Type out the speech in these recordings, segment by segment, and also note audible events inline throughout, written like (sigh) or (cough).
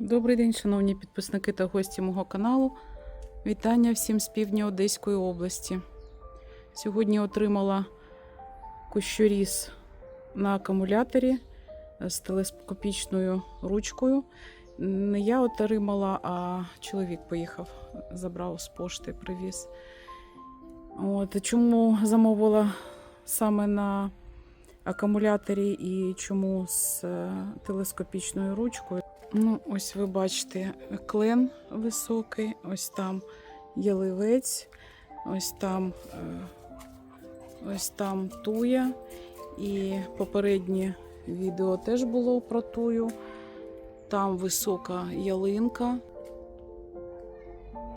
Добрий день, шановні підписники та гості мого каналу. Вітання всім з півдня Одеської області. Сьогодні отримала кущоріз на акумуляторі з телескопічною ручкою. Не я отримала, а чоловік поїхав, забрав з пошти, привіз. От, чому замовила саме на акумуляторі і чому з е, телескопічною ручкою? Ну, ось ви бачите клен високий, ось там яливець, ось там, е, ось там туя. І попереднє відео теж було про тую. Там висока ялинка.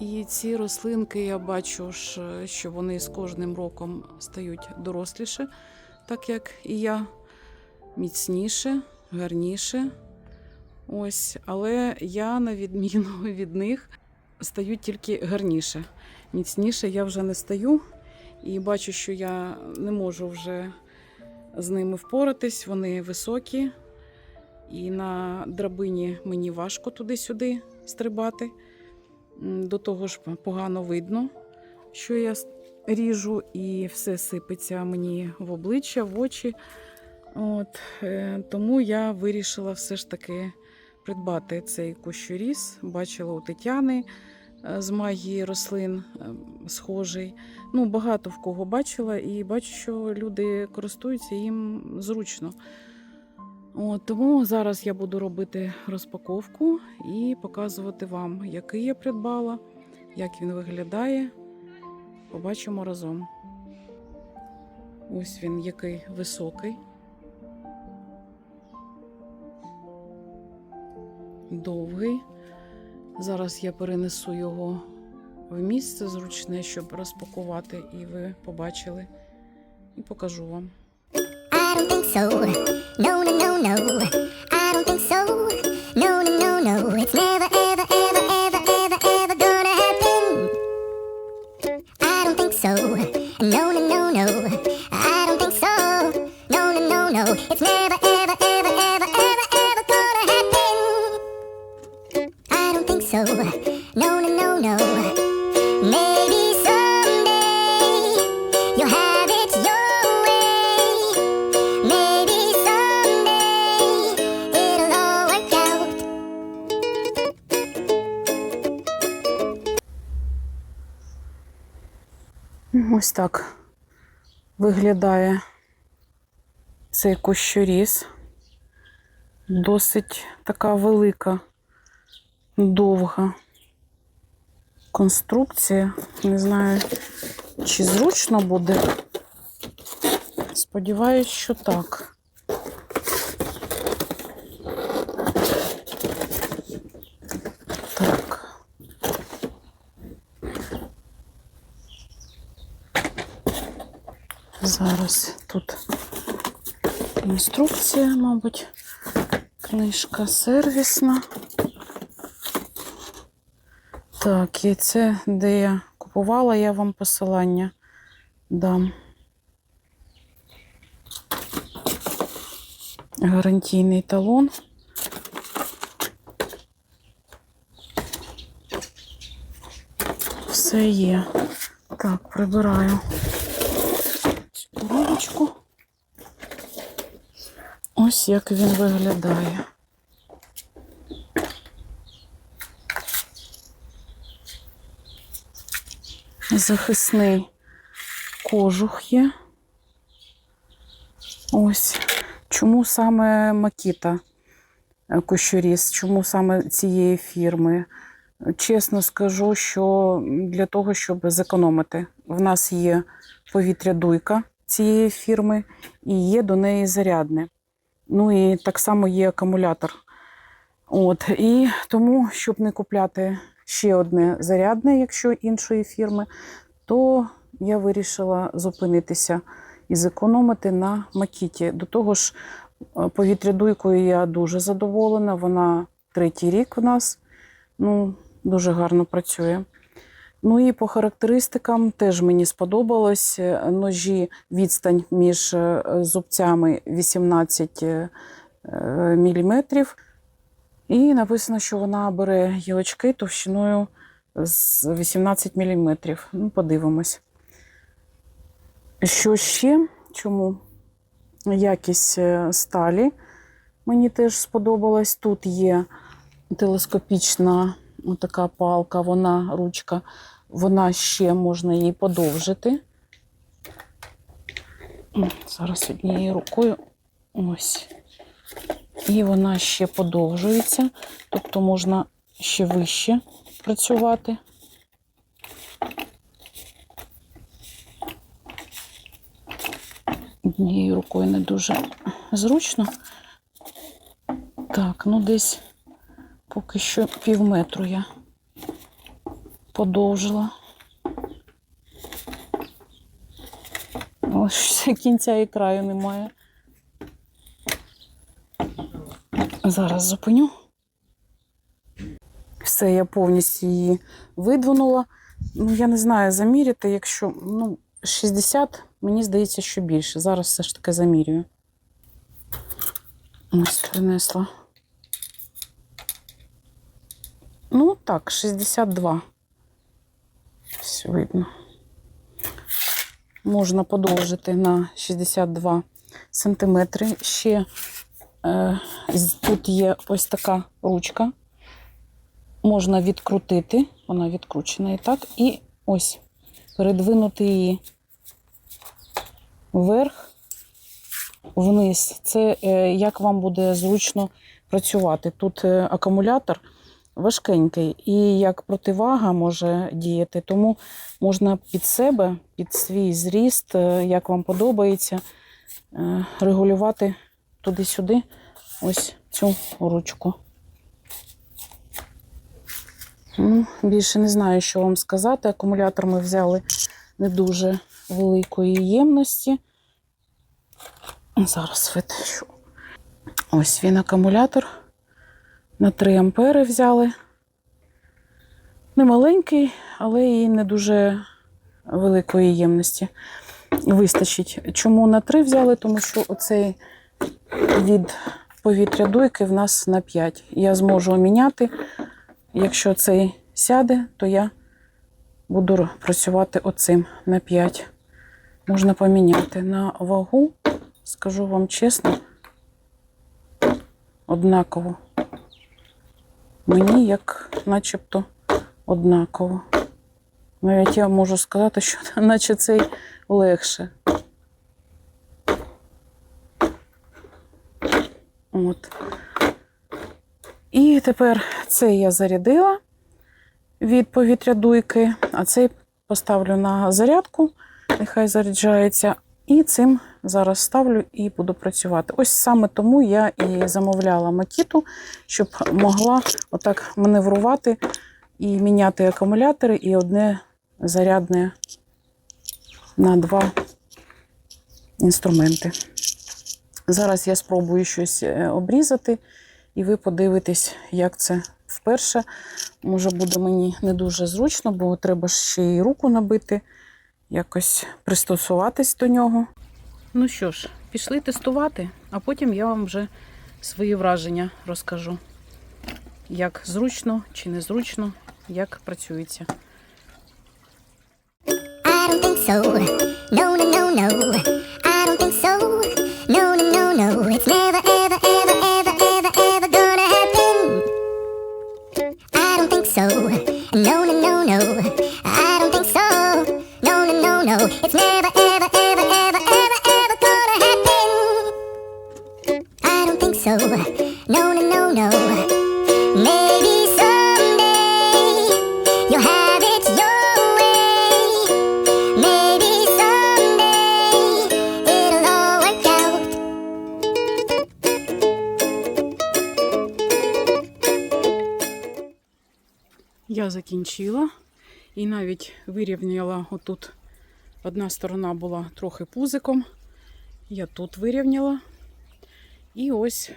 І ці рослинки я бачу, що вони з кожним роком стають доросліше, так як і я, міцніше, гарніше. Ось, але я, на відміну (laughs) від них, стаю тільки гарніше. Міцніше я вже не стаю і бачу, що я не можу вже з ними впоратись. Вони високі, і на драбині мені важко туди-сюди стрибати. До того ж, погано видно, що я ріжу, і все сипеться мені в обличчя, в очі. От, е, тому я вирішила все ж таки придбати цей кущоріз. Бачила у Тетяни е, з магії рослин е, схожий. Ну, багато в кого бачила, і бачу, що люди користуються їм зручно. От, тому зараз я буду робити розпаковку і показувати вам, який я придбала, як він виглядає. Побачимо разом. Ось він який високий. Довгий. Зараз я перенесу його в місце зручне, щоб розпакувати, і ви побачили. І покажу вам. I don't think so. No, no, no, no. I don't think so. Ось так виглядає цей кущоріз. Досить така велика, довга конструкція. Не знаю, чи зручно буде. Сподіваюсь, що так. Так. Зараз тут інструкція, мабуть, книжка сервісна. Так, і це, де я купувала, я вам посилання дам. Гарантійний талон. Все є. Так, прибираю цю коробочку. Ось як він виглядає. Захисний кожух є. Ось. Чому саме Макіта кущоріз? Чому саме цієї фірми? Чесно скажу, що для того, щоб зекономити. В нас є повітря дуйка цієї фірми і є до неї зарядне. Ну і так само є акумулятор. От, і тому, щоб не купляти ще одне зарядне, якщо іншої фірми, то я вирішила зупинитися і зекономити на макіті. До того ж, е, повітрядуйкою я дуже задоволена. Вона третій рік в нас. Ну, дуже гарно працює. Ну і по характеристикам теж мені сподобалось. Е, Ножі відстань між е, зубцями 18 мм. І написано, що вона бере гілочки товщиною з 18 мм. Ну, подивимось. Що ще? Чому? Якість е, сталі мені теж сподобалась. Тут є телескопічна така палка, вона ручка, вона ще можна її подовжити. Зараз однією рукою ось. І вона ще подовжується, тобто можна ще вище працювати. Однією рукою не дуже зручно. Так, ну десь поки що пів метру я подовжила. Ось (laughs) кінця і краю немає. Зараз зупиню. Все, я повністю її видвинула. Ну, я не знаю, заміряти, якщо ну, 60, мені здається, що більше. Зараз все ж таки замірюю. Ось принесла. Ну, так, 62. Все видно. Можна подовжити на 62 сантиметри. Ще е, тут є ось така ручка. Можна відкрутити, вона відкручена і так, і ось передвинути її вверх, вниз. Це е, як вам буде зручно працювати. Тут е, акумулятор важкенький і як противага може діяти, тому можна під себе, під свій зріст, е, як вам подобається, е, регулювати туди-сюди ось цю ручку. Ну, більше не знаю, що вам сказати. Акумулятор ми взяли не дуже великої ємності. Зараз витащу. Ось він акумулятор. На 3 ампери взяли. Не маленький, але і не дуже великої ємності. Вистачить. Чому на 3 взяли? Тому що оцей від повітря дуйки в нас на 5. Я зможу міняти. Якщо цей сяде, то я буду працювати оцим на 5. Можна поміняти на вагу, скажу вам чесно, однаково. Мені як начебто однаково. Навіть я можу сказати, що (laughs) наче цей легше. От. І тепер цей я зарядила від повітря дуйки, а цей поставлю на зарядку, нехай заряджається. І цим зараз ставлю і буду працювати. Ось саме тому я і замовляла макіту, щоб могла отак маневрувати і міняти акумулятори, і одне зарядне на два інструменти. Зараз я спробую щось е, обрізати, і ви подивитесь, як це вперше. Може, буде мені не дуже зручно, бо треба ще й руку набити, якось пристосуватись до нього. Ну що ж, пішли тестувати, а потім я вам вже свої враження розкажу. Як зручно чи незручно, як працюється. I don't think so. No, no, no, no. I don't think so. No, no, no, no. It's never, ever, ever, ever, ever, ever gonna happen. I don't think so. No, no, no, no. I don't think so. No, no, no, no. It's never, ever, ever, ever, so. No, no, no, no. Maybe someday you'll have it your way. Maybe someday it'll all work out. Я закінчила і навіть вирівняла отут. Одна сторона була трохи пузиком. Я тут вирівняла. І ось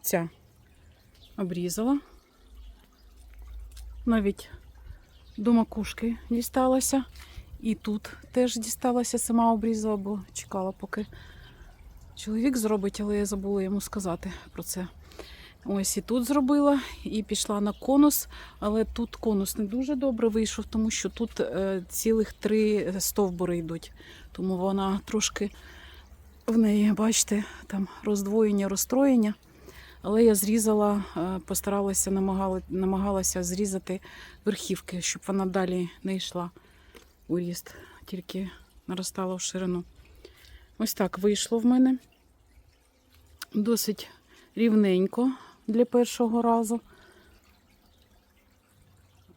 ця обрізала. Навіть до макушки дісталася. І тут теж дісталася, сама обрізала, бо чекала, поки чоловік зробить, але я забула йому сказати про це. Ось і тут зробила, і пішла на конус, але тут конус не дуже добре вийшов, тому що тут е, цілих три стовбури йдуть. Тому вона трошки в неї, бачите, там роздвоєння, розстроєння. Але я зрізала, е, постаралася, намагала, намагалася зрізати верхівки, щоб вона далі не йшла у ріст, тільки наростала в ширину. Ось так вийшло в мене. Досить рівненько для першого разу.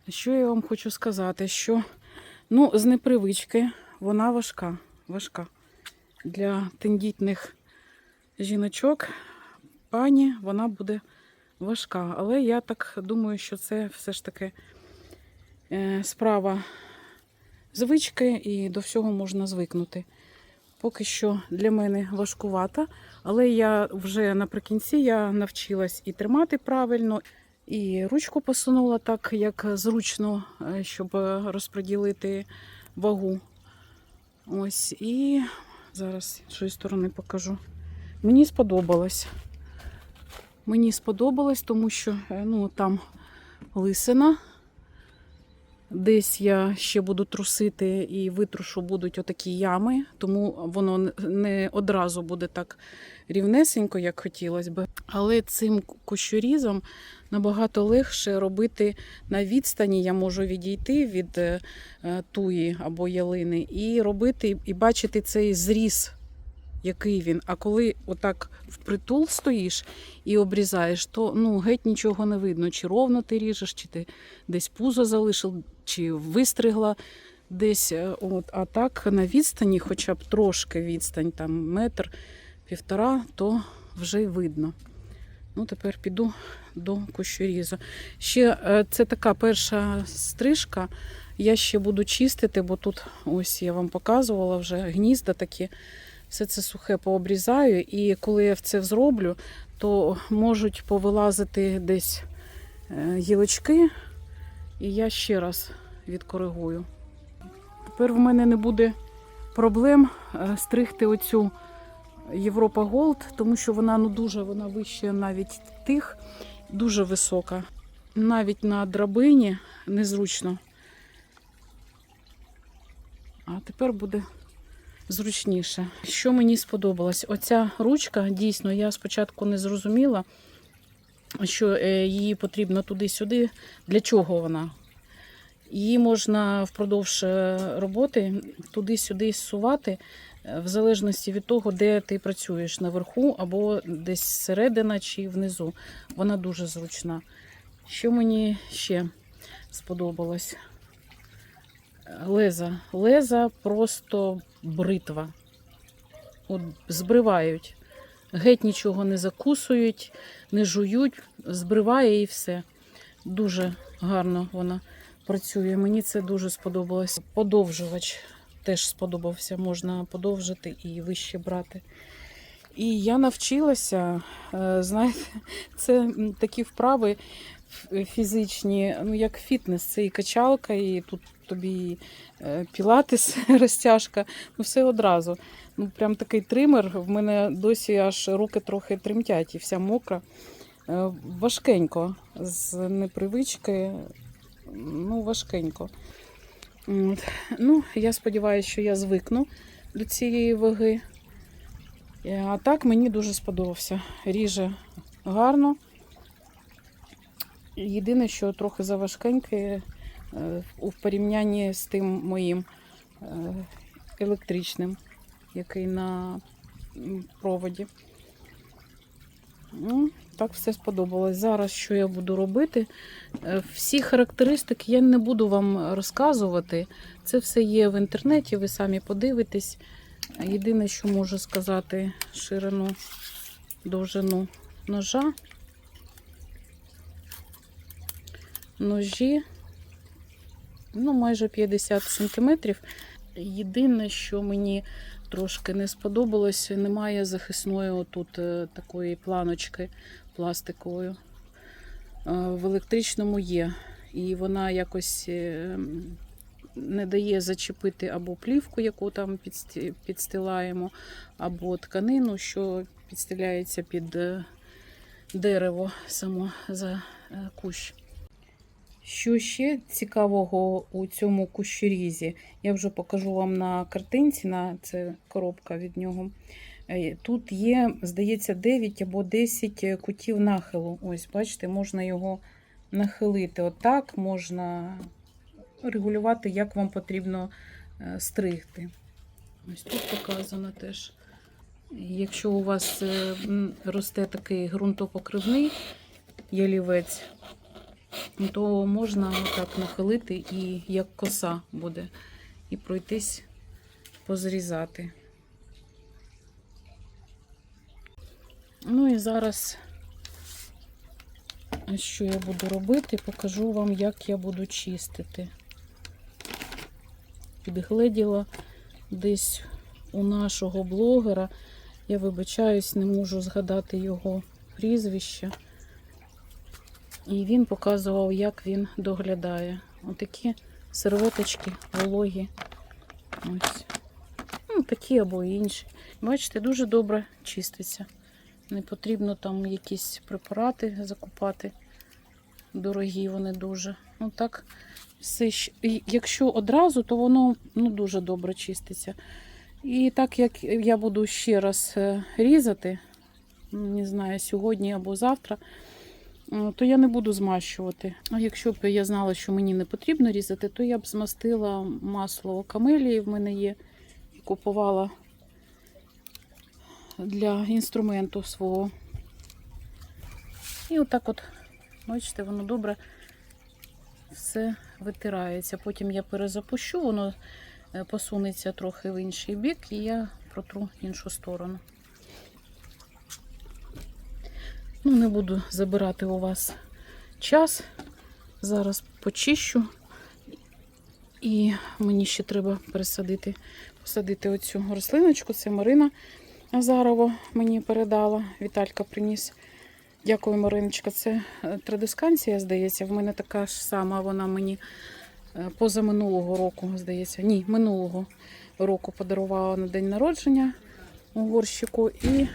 Що я вам хочу сказати? Що ну, з непривички вона важка. важка. Для тендітних жіночок пані вона буде важка. Але я так думаю, що це все ж таки е, справа звички і до всього можна звикнути. Поки що для мене важкувата, але я вже наприкінці я навчилась і тримати правильно, і ручку посунула так, як зручно, е, щоб розподілити вагу. Ось і зараз з іншої сторони покажу. Мені сподобалось. Мені сподобалось, тому що е, ну, там лисина. Десь я ще буду трусити і витрушу будуть отакі ями, тому воно не- одразу буде так рівнесенько, як хотілося би. Але цим кущорізом набагато легше робити на відстані. Я можу відійти від е, е, туї або ялини і робити, і бачити цей зріз, який він. А коли отак впритул стоїш і обрізаєш, то ну, геть нічого не видно, чи ровно ти ріжеш, чи ти десь пузо залишив, чи вистригла десь. е, От, а так на відстані, хоча б трошки відстань, там метр, півтора, то вже й видно. Ну, тепер піду до кущорізу. Ще е, це така перша стрижка. Я ще буду чистити, бо тут ось я вам показувала вже гнізда такі. Все це сухе пообрізаю, і коли я це зроблю, то можуть повилазити десь е, гілочки, і я ще раз відкоригую. Тепер в мене не буде проблем е, стригти оцю Європа Голд, тому що вона ну дуже вона вище навіть тих, дуже висока. Навіть на драбині незручно. А тепер буде зручніше. Що мені сподобалось? Оця ручка, дійсно, я спочатку не зрозуміла, що е, її потрібно туди-сюди. Для чого вона? Її можна впродовж е, роботи туди-сюди зсувати, е, в залежності від того, де ти працюєш наверху або десь зсередина чи внизу. Вона дуже зручна. Що мені ще сподобалось? Леза. Леза просто бритва. От збривають. Геть нічого не закусують, не жують, збриває і все. Дуже гарно вона працює. Мені це дуже сподобалось. Подовжувач теж сподобався, можна подовжити і вище брати. І я навчилася, е, знаєте, (laughs) це такі вправи фізичні, ну як фітнес, це і качалка, і тут тобі е, пілатес, (laughs) розтяжка, ну все одразу. Ну прям такий тример. В мене досі аж руки трохи тремтять і вся мокра. Е, Важкенько, з непривички, ну, важкенько. Ну, я сподіваюся, що я звикну до цієї ваги. Е, А так мені дуже сподобався. Ріже гарно. Єдине, що трохи заважкеньке у порівнянні з тим моїм е, електричним, який на проводі. Ну, так все сподобалось. Зараз що я буду робити? Е, Всі характеристики я не буду вам розказувати. Це все є в інтернеті, ви самі подивитесь. Єдине, що можу сказати, ширину, довжину ножа. Ножі, ну, майже 50 сантиметрів. Єдине, що мені трошки не сподобалось, немає захисної отут е, такої планочки пластикової. Е, В електричному є. І вона якось е, не дає зачепити або плівку, яку там підстилаємо, або тканину, що підстиляється під дерево само за кущ. Що ще цікавого у цьому кущорізі? Я вже покажу вам на картинці, на це коробка від нього. Е, Тут є, здається, 9 або 10 кутів нахилу. Ось, бачите, можна його нахилити отак, можна регулювати, як вам потрібно е, стригти. Ось тут показано теж. Якщо у вас е, росте такий ґрунтопокривний ялівець, то можна так нахилити і як коса буде, і пройтись позрізати. Ну і зараз, що я буду робити, покажу вам, як я буду чистити. Підгледіла десь у нашого блогера. Я вибачаюсь, не можу згадати його прізвище. І він показував, як він доглядає. Отакі серветочки вологі. Ось. Ну, такі або інші. Бачите, дуже добре чиститься. Не потрібно там якісь препарати закупати. Дорогі вони дуже. Ну так, якщо одразу, то воно ну, дуже добре чиститься. І так як я буду ще раз е, різати, не знаю, сьогодні або завтра, то я не буду змащувати. Якщо б я знала, що мені не потрібно різати, то я б змастила масло камелії в мене є і купувала для інструменту свого. І отак от, бачите, воно добре все витирається. Потім я перезапущу, воно е, посунеться трохи в інший бік, і я протру іншу сторону. Ну, не буду забирати у вас час. Зараз почищу. І мені ще треба пересадити, посадити оцю рослиночку. Це Марина Азарова мені передала. Віталька приніс. Дякую, Мариночка. Це е, традисканція, здається. В мене така ж сама, вона мені е, позаминулого року, здається. Ні, минулого року подарувала на день народження у горщику. І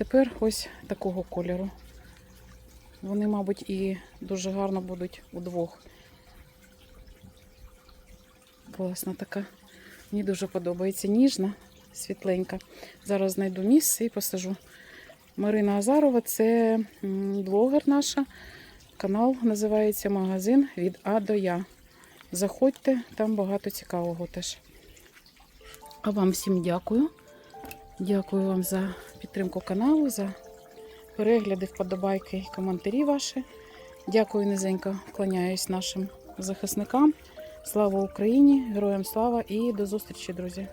тепер ось такого кольору. Вони, мабуть, і дуже гарно будуть удвох. Класна така. Мені дуже подобається. Ніжна, світленька. Зараз знайду місце і посажу. Марина Азарова це блогер наша. Канал називається Магазин від А до Я. Заходьте, там багато цікавого теж. А вам всім дякую. Дякую вам за підтримку каналу, за перегляди, вподобайки і коментарі ваші. Дякую, низенько вклоняюсь нашим захисникам. Слава Україні! Героям слава і до зустрічі, друзі!